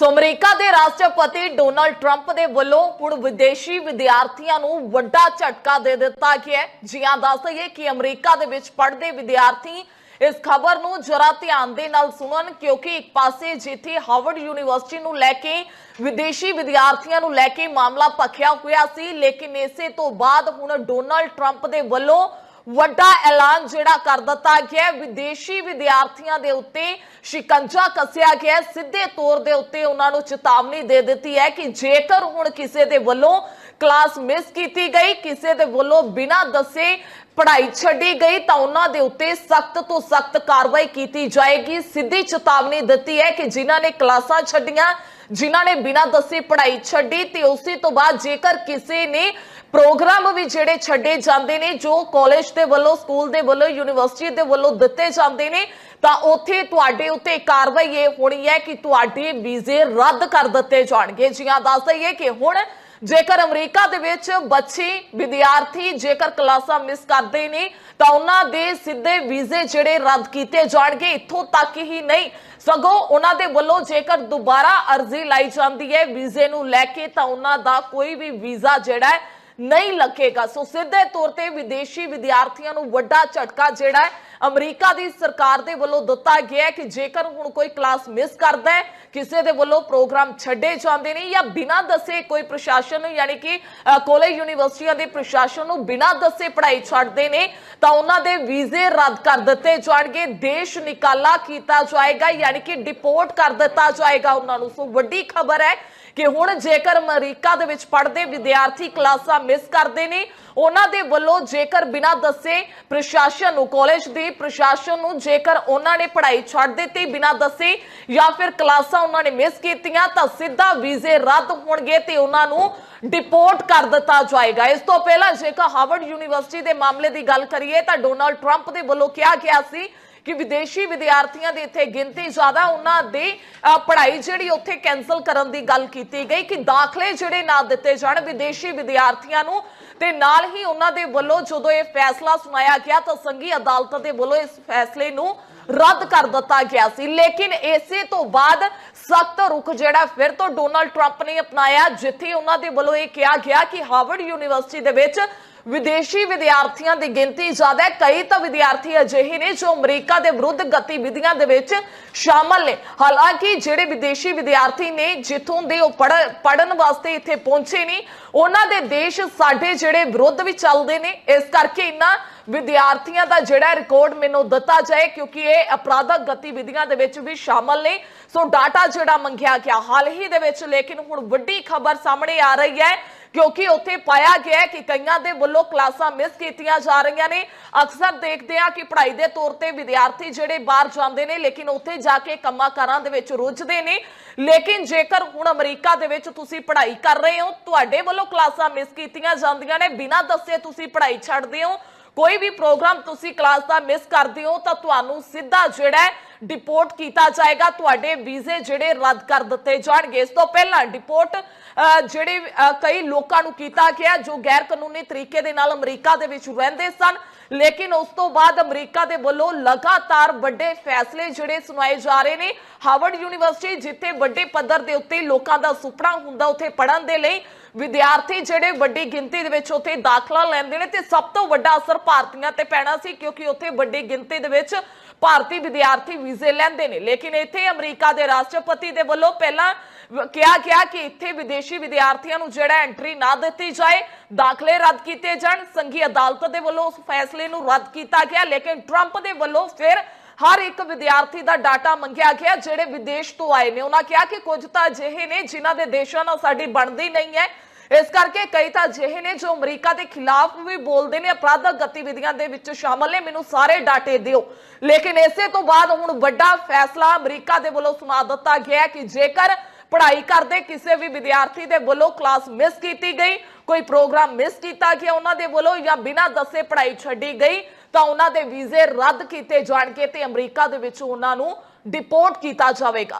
ਸੋ America ਦੇ ਰਾਸ਼ਟਰਪਤੀ Donald Trump ਦੇ ਵੱਲੋਂ ਹੁਣ ਵਿਦੇਸ਼ੀ ਵਿਦਿਆਰਥੀਆਂ ਨੂੰ ਵੱਡਾ ਝਟਕਾ ਦੇ ਦਿੱਤਾ ਗਿਆ ਜੀ ਹਾਂ ਦੱਸ ਦਈਏ ਕਿ ਅਮਰੀਕਾ ਦੇ ਵਿੱਚ ਪੜ੍ਹਦੇ ਵਿਦਿਆਰਥੀ ਇਸ ਖਬਰ ਨੂੰ ਜਰਾ ਧਿਆਨ ਦੇ ਨਾਲ ਸੁਣਨ ਕਿਉਂਕਿ ਇੱਕ ਪਾਸੇ ਜਿੱਥੇ ਹਾਰਵਰਡ ਯੂਨੀਵਰਸਿਟੀ ਨੂੰ ਲੈ ਕੇ, ਵਿਦੇਸ਼ੀ ਵਿਦਿਆਰਥੀਆਂ ਨੂੰ ਲੈ ਕੇ ਮਾਮਲਾ ਭਖਿਆ ਹੋਇਆ ਸੀ, ਲੇਕਿਨ ਇਸੇ ਤੋਂ ਬਾਅਦ ਹੁਣ ਡੋਨਾਲਡ ਟਰੰਪ ਦੇ ਵੱਲੋਂ ਵੱਡਾ ਐਲਾਨ ਜਿਹੜਾ ਕਰ ਦਿੱਤਾ ਗਿਆ ਵਿਦੇਸ਼ੀ ਵਿਦਿਆਰਥੀਆਂ ਦੇ ਉੱਤੇ ਸ਼ਿਕੰਜਾ ਕੱਸਿਆ ਗਿਆ ਸਿੱਧੇ ਤੌਰ ਦੇ ਉੱਤੇ ਉਹਨਾਂ ਨੂੰ ਚੇਤਾਵਨੀ ਦੇ ਦਿੱਤੀ ਹੈ ਕਿ ਜੇਕਰ ਹੁਣ ਕਿਸੇ ਦੇ ਵੱਲੋਂ ਕਲਾਸ ਮਿਸ ਕੀਤੀ ਗਈ, ਕਿਸੇ ਦੇ ਵੱਲੋਂ ਬਿਨਾਂ ਦੱਸੇ ਪੜ੍ਹਾਈ ਛੱਡੀ ਗਈ, ਤਾਂ ਉਹਨਾਂ ਦੇ ਉੱਤੇ ਸਖਤ ਤੋਂ ਸਖਤ ਕਾਰਵਾਈ ਕੀਤੀ ਜਾਏਗੀ। ਸਿੱਧੀ ਚੇਤਾਵਨੀ ਦਿੱਤੀ ਹੈ ਕਿ ਜਿਨ੍ਹਾਂ ਨੇ ਕਲਾਸਾਂ ਛੱਡੀਆਂ, ਜਿਨ੍ਹਾਂ ਨੇ ਬਿਨਾਂ ਦੱਸੇ ਪੜ੍ਹਾਈ ਛੱਡੀ, ਤੇ ਉਸੇ ਤੋਂ ਬਾਅਦ ਜੇਕਰ ਕਿਸੇ ਨੇ ਪ੍ਰੋਗਰਾਮ ਵੀ ਜਿਹੜੇ ਛੱਡੇ ਜਾਂਦੇ ਨੇ, ਜੋ ਕਾਲਜ ਦੇ ਵੱਲੋਂ ਸਕੂਲ ਦੇ ਵੱਲੋਂ ਯੂਨੀਵਰਸਿਟੀ ਦੇ ਵੱਲੋਂ ਦਿੱਤੇ ਜਾਂਦੇ ਨੇ, ਤਾਂ ਉੱਥੇ ਤੁਹਾਡੇ ਉੱਤੇ ਕਾਰਵਾਈ ਇਹ ਹੋਣੀ ਹੈ ਕਿ ਤੁਹਾਡੇ ਵੀਜ਼ੇ ਰੱਦ ਕਰ ਦਿੱਤੇ ਜਾਣਗੇ। ਜੀਆਂ ਦੱਸ ਦਈਏ ਕਿ ਹੁਣ ਜੇਕਰ ਅਮਰੀਕਾ ਦੇ ਵਿੱਚ ਬੱਚੇ, ਵਿਦਿਆਰਥੀ ਜੇਕਰ ਕਲਾਸਾਂ ਮਿਸ ਕਰਦੇ ਨੇ, ਤਾਂ ਉਹਨਾਂ ਦੇ ਸਿੱਧੇ ਵੀਜ਼ੇ ਜਿਹੜੇ ਰੱਦ ਕੀਤੇ ਜਾਣਗੇ। ਇੱਥੋਂ ਤੱਕ ਹੀ ਨਹੀਂ। ਸਗੋਂ ਉਹਨਾਂ ਦੇ ਵੱਲੋਂ ਜੇਕਰ ਦੁਬਾਰਾ ਅਰਜ਼ੀ ਲਾਈ ਜਾਂਦੀ ਹੈ ਵੀਜ਼ੇ ਨੂੰ ਲੈ ਕੇ, ਤਾਂ ਉਹਨਾਂ ਦਾ ਕੋਈ ਵੀ ਵੀਜ਼ਾ ਜਿਹੜਾ ਨਹੀਂ ਲੱਗੇਗਾ। ਸੋ ਸਿੱਧੇ ਤੌਰ ਤੇ ਵਿਦੇਸ਼ੀ ਵਿਦਿਆਰਥੀਆਂ ਨੂੰ ਵੱਡਾ ਝਟਕਾ ਜਿਹੜਾ ਹੈ ਅਮਰੀਕਾ ਦੀ ਸਰਕਾਰ ਦੇ ਵੱਲੋਂ ਦਿੱਤਾ ਗਿਆ ਹੈ ਕਿ ਜੇਕਰ ਹੁਣ ਕੋਈ ਕਲਾਸ ਮਿਸ ਕਰਦਾ ਹੈ ਕਿਸੇ ਦੇ ਵੱਲੋਂ ਪ੍ਰੋਗਰਾਮ ਛੱਡੇ ਜਾਂਦੇ ਨੇ ਜਾਂ ਬਿਨਾਂ ਦੱਸੇ ਕੋਈ ਪ੍ਰਸ਼ਾਸਨ ਯਾਨੀ ਕਿ ਅ, ਕਾਲਜ ਯੂਨੀਵਰਸਿਟੀਆਂ ਦੇ ਪ੍ਰਸ਼ਾਸਨ ਨੂੰ ਬਿਨਾਂ ਦੱਸੇ ਪੜ੍ਹਾਈ ਛੱਡਦੇ ਨੇ ਤਾਂ ਉਹਨਾਂ ਦੇ ਵੀਜ਼ੇ ਰੱਦ ਕਰ ਦਿੱਤੇ ਜਾਣਗੇ। ਦੇਸ਼ ਨਿਕਾਲਾ ਕੀਤਾ ਜਾਏਗਾ ਯਾਨੀ ਕਿ ਡਿਪੋਰਟ ਕਰ ਦਿੱਤਾ ਜਾਏਗਾ ਉਹਨਾਂ ਨੂੰ। ਸੋ ਵੱਡੀ ਖਬਰ ਹੈ ਕਿ ਹੁਣ ਜੇਕਰ ਅਮਰੀਕਾ ਦੇ ਵਿੱਚ ਪੜ੍ਹਦੇ ਵਿਦਿਆਰਥੀ ਕਲਾਸਾਂ ਮਿਸ ਕਰਦੇ ਨੇ, ਉਹਨਾਂ ਦੇ ਵੱਲੋਂ ਜੇਕਰ ਬਿਨਾਂ ਦੱਸੇ ਪ੍ਰਸ਼ਾਸਨ ਨੂੰ ਕਾਲਜ ਦੀ ਪ੍ਰਸ਼ਾਸਨ ਨੂੰ ਜੇਕਰ ਉਹਨਾਂ ਨੇ ਪੜ੍ਹਾਈ ਛੱਡ ਦਿੱਤੀ ਬਿਨਾਂ ਦੱਸੇ ਜਾਂ ਫਿਰ ਕਲਾਸਾਂ ਉਹਨਾਂ ਨੇ ਮਿਸ ਕੀਤੀਆਂ, ਤਾਂ ਸਿੱਧਾ ਵੀਜ਼ੇ ਰੱਦ ਹੋਣਗੇ ਤੇ ਉਹਨਾਂ ਨੂੰ ਡਿਪੋਰਟ ਕਰ ਦਿੱਤਾ ਜਾਏਗਾ। ਇਸ ਤੋਂ ਪਹਿਲਾਂ ਜੇਕਰ ਹਾਰਵਰਡ ਯੂਨੀਵਰਸਿਟੀ ਦੇ ਮਾਮਲੇ ਦੀ ਗੱਲ ਕਰੀਏ, ਤਾਂ ਡੋਨਾਲਡ ਟਰੰਪ ਦੇ ਵੱਲੋਂ ਕਿਹਾ ਗਿਆ ਸੀ ਕਿ ਵਿਦੇਸ਼ੀ ਵਿਦਿਆਰਥੀਆਂ ਦੀ ਇੱਥੇ ਗਿਣਤੀ ਜ਼ਿਆਦਾ, ਉਹਨਾਂ ਦੀ ਪੜ੍ਹਾਈ ਜਿਹੜੀ ਉੱਥੇ ਕੈਨਸਲ ਕਰਨ ਦੀ ਗੱਲ ਕੀਤੀ ਗਈ ਕਿ ਦਾਖਲੇ ਜਿਹੜੇ ਨਾ ਦਿੱਤੇ ਜਾਣ ਵਿਦੇਸ਼ੀ ਵਿਦਿਆਰਥੀਆਂ ਨੂੰ ਤੇ ਨਾਲ ਹੀ ਉਹਨਾਂ ਦੇ ਵੱਲੋਂ ਜਦੋਂ ਇਹ ਫੈਸਲਾ ਸੁਣਾਇਆ ਗਿਆ ਤਾਂ ਸੰਘੀ ਅਦਾਲਤ ਦੇ ਵੱਲੋਂ ਇਸ ਫੈਸਲੇ ਨੂੰ ਰੱਦ ਕਰ ਦਿੱਤਾ ਗਿਆ ਸੀ। ਲੇਕਿਨ ਇਸੇ ਤੋਂ ਬਾਅਦ ਸਖਤ ਰੁਖ ਜਿਹੜਾ ਫਿਰ ਤੋਂ ਡੋਨਲਡ ਟਰੰਪ ਨੇ ਅਪਣਾਇਆ, ਜਿੱਥੇ ਉਹਨਾਂ ਦੇ ਵੱਲੋਂ ਇਹ ਕਿਹਾ ਗਿਆ ਕਿ ਹਾਰਵਰਡ ਯੂਨੀਵਰਸਿਟੀ ਦੇ ਵਿੱਚ ਵਿਦੇਸ਼ੀ ਵਿਦਿਆਰਥੀਆਂ ਦੀ ਗਿਣਤੀ ਜ਼ਿਆਦਾ ਹੈ। ਕਈ ਤਾਂ ਵਿਦਿਆਰਥੀ ਅਜਿਹੇ ਨੇ ਜੋ ਅਮਰੀਕਾ ਦੇ ਵਿਰੁੱਧ ਗਤੀਵਿਧੀਆਂ ਦੇ ਵਿੱਚ ਸ਼ਾਮਲ ਨੇ। ਹਾਲਾਂਕਿ ਜਿਹੜੇ ਵਿਦੇਸ਼ੀ ਵਿਦਿਆਰਥੀ ਨੇ ਜਿੱਥੋਂ ਦੇ ਉਹ ਪੜਨ ਵਾਸਤੇ ਇੱਥੇ ਪਹੁੰਚੇ ਨੇ, ਉਹਨਾਂ ਦੇ ਦੇਸ਼ ਸਾਡੇ ਜਿਹੜੇ ਵਿਰੁੱਧ ਵੀ ਚੱਲਦੇ ਨੇ। ਇਸ ਕਰਕੇ ਇਹਨਾਂ ਵਿਦਿਆਰਥੀਆਂ ਦਾ ਜਿਹੜਾ ਰਿਕਾਰਡ ਮੈਨੂੰ ਦਿੱਤਾ ਜਾਏ, ਕਿਉਂਕਿ ਇਹ ਅਪਰਾਧਕ ਗਤੀਵਿਧੀਆਂ ਦੇ ਵਿੱਚ ਵੀ ਸ਼ਾਮਲ ਨੇ। ਸੋ ਡਾਟਾ ਜਿਹੜਾ ਮੰਗਿਆ ਗਿਆ ਹਾਲ ਹੀ ਦੇ ਵਿੱਚ, ਲੇਕਿਨ ਹੁਣ ਵੱਡੀ ਖਬਰ ਸਾਹਮਣੇ ਆ ਰਹੀ ਹੈ। ਕਿਉਂਕਿ ਉੱਥੇ ਪਾਇਆ ਗਿਆ ਕਿ ਕਈਆਂ ਦੇ ਵੱਲੋਂ ਕਲਾਸਾਂ ਮਿਸ ਕੀਤੀਆਂ ਜਾ ਰਹੀਆਂ ਨੇ। ਅਕਸਰ ਦੇਖਦੇ ਆ ਕਿ ਪੜ੍ਹਾਈ ਦੇ ਤੌਰ ਤੇ ਵਿਦਿਆਰਥੀ ਜਿਹੜੇ ਬਾਹਰ ਜਾਂਦੇ ਨੇ, ਲੇਕਿਨ ਉੱਥੇ ਜਾ ਕੇ ਕੰਮਾਂ ਕਾਰਾਂ ਦੇ ਵਿੱਚ ਰੁੱਝਦੇ ਨੇ। ਲੇਕਿਨ ਜੇਕਰ ਹੁਣ ਅਮਰੀਕਾ ਦੇ ਵਿੱਚ ਤੁਸੀਂ ਪੜ੍ਹਾਈ ਕਰ ਰਹੇ ਹੋ, ਤੁਹਾਡੇ ਵੱਲੋਂ ਕਲਾਸਾਂ ਮਿਸ ਕੀਤੀਆਂ ਜਾਂਦੀਆਂ ਨੇ। ਬਿਨਾਂ ਦੱਸੇ ਤੁਸੀਂ ਪੜ੍ਹਾਈ ਛੱਡਦੇ ਹੋ। ਕੋਈ ਵੀ ਪ੍ਰੋਗਰਾਮ ਤੁਸੀਂ ਕਲਾਸ ਦਾ ਮਿਸ ਕਰਦੇ ਹੋ, ਤਾਂ ਤੁਹਾਨੂੰ ਸਿੱਧਾ ਜਿਹੜਾ ਡਿਪੋਰਟ ਕੀਤਾ ਜਾਏਗਾ। ਤੁਹਾਡੇ ਵੀਜ਼ੇ ਜਿਹੜੇ ਰੱਦ ਕਰ ਦਿੱਤੇ ਜਾਣਗੇ। ਇਸ ਤੋਂ ਪਹਿਲਾਂ ਡਿਪੋਰਟ ਜਿਹੜੇ ਕਈ ਲੋਕਾਂ ਨੂੰ ਕੀਤਾ ਗਿਆ, ਜੋ ਗੈਰ ਕਾਨੂੰਨੀ ਤਰੀਕੇ ਦੇ ਨਾਲ ਅਮਰੀਕਾ ਦੇ ਵਿੱਚ ਰਹਿੰਦੇ ਸਨ। ਲੇਕਿਨ ਉਸ ਤੋਂ ਬਾਅਦ ਅਮਰੀਕਾ ਦੇ ਵੱਲੋਂ ਲਗਾਤਾਰ ਵੱਡੇ ਫੈਸਲੇ ਜਿਹੜੇ ਸੁਣਾਏ ਜਾ ਰਹੇ ਨੇ। ਹਾਰਵਰਡ ਯੂਨੀਵਰਸਿਟੀ, ਜਿੱਥੇ ਵੱਡੇ ਪੱਧਰ ਦੇ ਉੱਤੇ ਲੋਕਾਂ ਦਾ ਸੁਪਨਾ ਹੁੰਦਾ, ਉੱਥੇ ਪੜਨ ਦੇ ਲਈ ਵਿਦਿਆਰਥੀ ਜਿਹੜੇ ਵੱਡੀ ਗਿਣਤੀ ਦੇ ਵਿੱਚ ਉੱਥੇ ਦਾਖਲਾ ਲੈਂਦੇ ਨੇ। ਤੇ ਸਭ ਤੋਂ ਵੱਡਾ ਅਸਰ ਭਾਰਤੀਆਂ ਤੇ ਪੈਣਾ ਸੀ, ਕਿਉਂਕਿ ਉੱਥੇ ਵੱਡੀ ਗਿਣਤੀ ਦੇ ਵਿੱਚ ਭਾਰਤੀ ਵਿਦਿਆਰਥੀ ਵੀਜ਼ੇ ਲੈਂਦੇ ਨੇ। ਲੇਕਿਨ ਇੱਥੇ ਅਮਰੀਕਾ ਦੇ ਰਾਸ਼ਟਰਪਤੀ ਦੇ ਵੱਲੋਂ ਪਹਿਲਾਂ ਕਿਹਾ ਗਿਆ ਕਿ ਇੱਥੇ ਵਿਦੇਸ਼ੀ ਵਿਦਿਆਰਥੀਆਂ ਨੂੰ ਜਿਹੜਾ ਐਂਟਰੀ ਨਾ ਦਿੱਤੀ ਜਾਏ, ਦਾਖਲੇ ਰੱਦ ਕੀਤੇ ਜਾਣ। ਸੰਘੀ ਅਦਾਲਤ ਦੇ ਵੱਲੋਂ ਉਸ ਫੈਸਲੇ ਨੂੰ ਰੱਦ ਕੀਤਾ ਗਿਆ, ਲੇਕਿਨ ਟਰੰਪ ਦੇ ਵੱਲੋਂ ਫਿਰ ਹਰ ਇੱਕ ਵਿਦਿਆਰਥੀ ਦਾ ਡਾਟਾ ਮੰਗਿਆ ਗਿਆ, ਜਿਹੜੇ ਵਿਦੇਸ਼ ਤੋਂ ਆਏ ਨੇ। ਉਹਨਾਂ ਕਿਹਾ ਕਿ ਕੁਝ ਤਾਂ ਅਜਿਹੇ ਨੇ ਜਿਨ੍ਹਾਂ ਦੇ ਦੇਸ਼ਾਂ ਨਾਲ ਸਾਡੀ ਬਣਦੀ ਨਹੀਂ ਹੈ। ਇਸ ਕਰਕੇ ਕਈ ਤਾਂ ਅਜਿਹੇ ਨੇ ਜੋ ਅਮਰੀਕਾ ਦੇ ਖਿਲਾਫ ਵੀ ਬੋਲਦੇ ਨੇ ਅਪਰਾਧਕ ਗਤੀਵਿਧੀਆਂ ਦੇ ਵਿੱਚ ਸ਼ਾਮਲ ਨੇ। ਮੈਨੂੰ ਸਾਰੇ ਡਾਟੇ ਦਿਓ। ਲੇਕਿਨ ਇਸੇ ਤੋਂ ਬਾਅਦ ਹੁਣ ਵੱਡਾ ਫੈਸਲਾ ਅਮਰੀਕਾ ਦੇ ਵੱਲੋਂ ਸੁਣਾ ਦਿੱਤਾ ਗਿਆ ਕਿ ਜੇਕਰ ਪੜ੍ਹਾਈ ਕਰਦੇ ਕਿਸੇ ਵੀ ਵਿਦਿਆਰਥੀ ਦੇ ਵੱਲੋਂ ਕਲਾਸ ਮਿਸ ਕੀਤੀ ਗਈ, ਕੋਈ ਪ੍ਰੋਗਰਾਮ ਮਿਸ ਕੀਤਾ ਗਿਆ ਉਹਨਾਂ ਦੇ ਵੱਲੋਂ ਜਾਂ ਬਿਨਾਂ ਦੱਸੇ ਪੜ੍ਹਾਈ ਛੱਡੀ ਗਈ, ਤਾਂ ਉਹਨਾਂ ਦੇ ਵੀਜ਼ੇ ਰੱਦ ਕੀਤੇ ਜਾਣਗੇ ਤੇ ਅਮਰੀਕਾ ਦੇ ਵਿੱਚ ਉਹਨਾਂ ਨੂੰ ਡਿਪੋਰਟ ਕੀਤਾ ਜਾਵੇਗਾ।